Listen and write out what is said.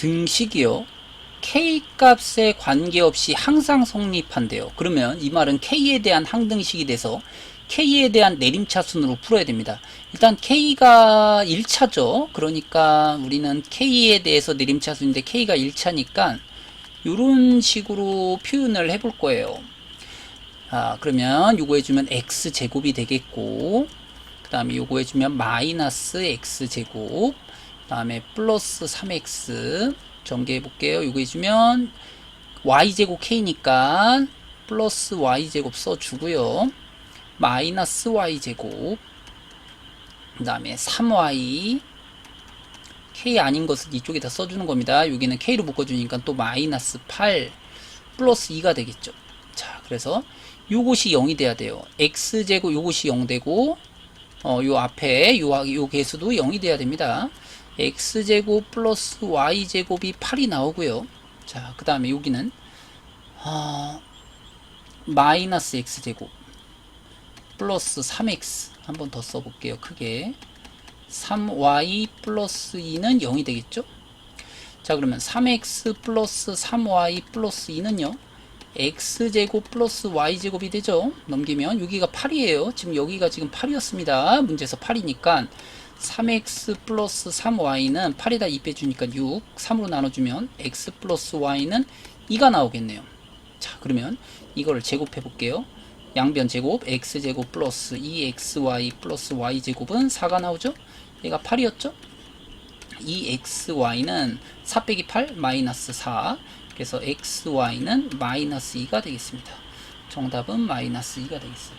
등식이요. k 값에 관계없이 항상 성립한대요. 그러면 이 말은 k에 대한 항등식이 돼서 k에 대한 내림차순으로 풀어야 됩니다. 일단 k가 1차죠. 그러니까 우리는 k에 대해서 내림차순인데 k가 1차니까 이런 식으로 표현을 해볼 거예요. 아, 그러면 요거 해주면 x 제곱이 되겠고 그 다음에 요거 해주면 마이너스 x 제곱 그 다음에 플러스 3x 전개해 볼게요. 요거 해주면 y 제곱 k니까 플러스 y 제곱 써주고요. 마이너스 y 제곱 그 다음에 3y k 아닌 것은 이쪽에다 써주는 겁니다. 여기는 k로 묶어주니까 또 마이너스 8 플러스 2가 되겠죠. 자, 그래서 요것이 0이 돼야 돼요. x제곱 요것이 0 되고 어, 요 앞에 요, 요 개수도 0이 돼야 됩니다. X제곱 플러스 y제곱이 8이 나오고요. 자, 그 다음에 여기는 어, 마이너스 x제곱 플러스 3x 한 번 더 써볼게요. 크게 3y 플러스 2는 0이 되겠죠? 자 그러면 3x 플러스 3y 플러스 2는요 x제곱 플러스 y제곱이 되죠 넘기면 여기가 8이에요 지금 여기가 지금 8이었습니다 문제에서 8이니까 3x 플러스 3y는 8에다 2 빼주니까 6 3으로 나눠주면 x 플러스 y는 2가 나오겠네요. 자 그러면 이거를 제곱해 볼게요. 양변 제곱 x제곱 플러스 2xy 플러스 y제곱은 4가 나오죠? 얘가 8이었죠? 2xy는 4 빼기 8 마이너스 4 그래서 xy는 마이너스 2가 되겠습니다. 정답은 마이너스 2가 되겠어요